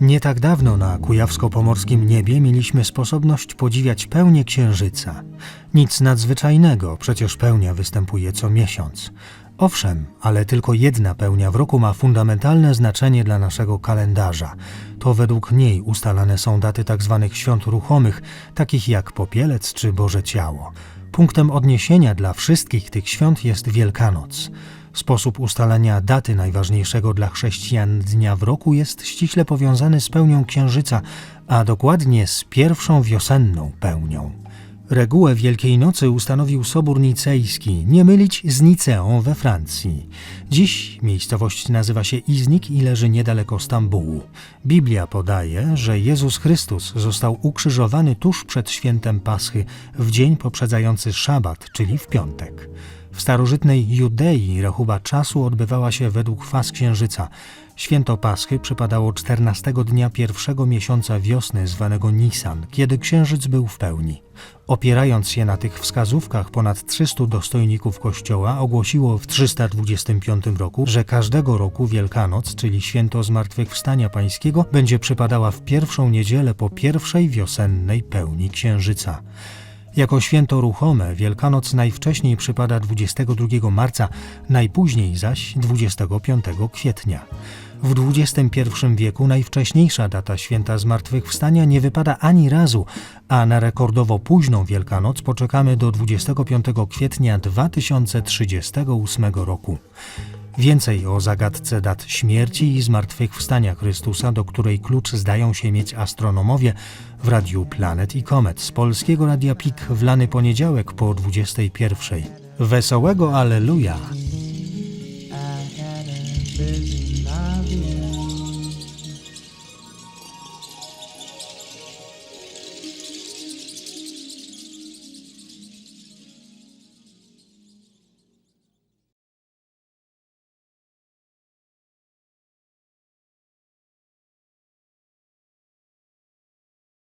Nie tak dawno na kujawsko-pomorskim niebie mieliśmy sposobność podziwiać pełnię księżyca. Nic nadzwyczajnego, przecież pełnia występuje co miesiąc. Owszem, ale tylko jedna pełnia w roku ma fundamentalne znaczenie dla naszego kalendarza. To według niej ustalane są daty tzw. świąt ruchomych, takich jak Popielec czy Boże Ciało. Punktem odniesienia dla wszystkich tych świąt jest Wielkanoc. Sposób ustalania daty najważniejszego dla chrześcijan dnia w roku jest ściśle powiązany z pełnią księżyca, a dokładnie z pierwszą wiosenną pełnią. Regułę Wielkiej Nocy ustanowił Sobór Nicejski, nie mylić z Niceą we Francji. Dziś miejscowość nazywa się Iznik i leży niedaleko Stambułu. Biblia podaje, że Jezus Chrystus został ukrzyżowany tuż przed świętem Paschy, w dzień poprzedzający szabat, czyli w piątek. W starożytnej Judei rachuba czasu odbywała się według faz księżyca. Święto Paschy przypadało 14 dnia pierwszego miesiąca wiosny zwanego Nisan, kiedy księżyc był w pełni. Opierając się na tych wskazówkach, ponad 300 dostojników Kościoła ogłosiło w 325 roku, że każdego roku Wielkanoc, czyli święto Zmartwychwstania Pańskiego, będzie przypadała w pierwszą niedzielę po pierwszej wiosennej pełni księżyca. Jako święto ruchome Wielkanoc najwcześniej przypada 22 marca, najpóźniej zaś 25 kwietnia. W XXI wieku najwcześniejsza data święta Zmartwychwstania nie wypada ani razu, a na rekordowo późną Wielkanoc poczekamy do 25 kwietnia 2038 roku. Więcej o zagadce dat śmierci i zmartwychwstania Chrystusa, do której klucz zdają się mieć astronomowie w Radiu Planet i Komet z Polskiego Radia PIK w lany poniedziałek po 21. Wesołego Alleluja!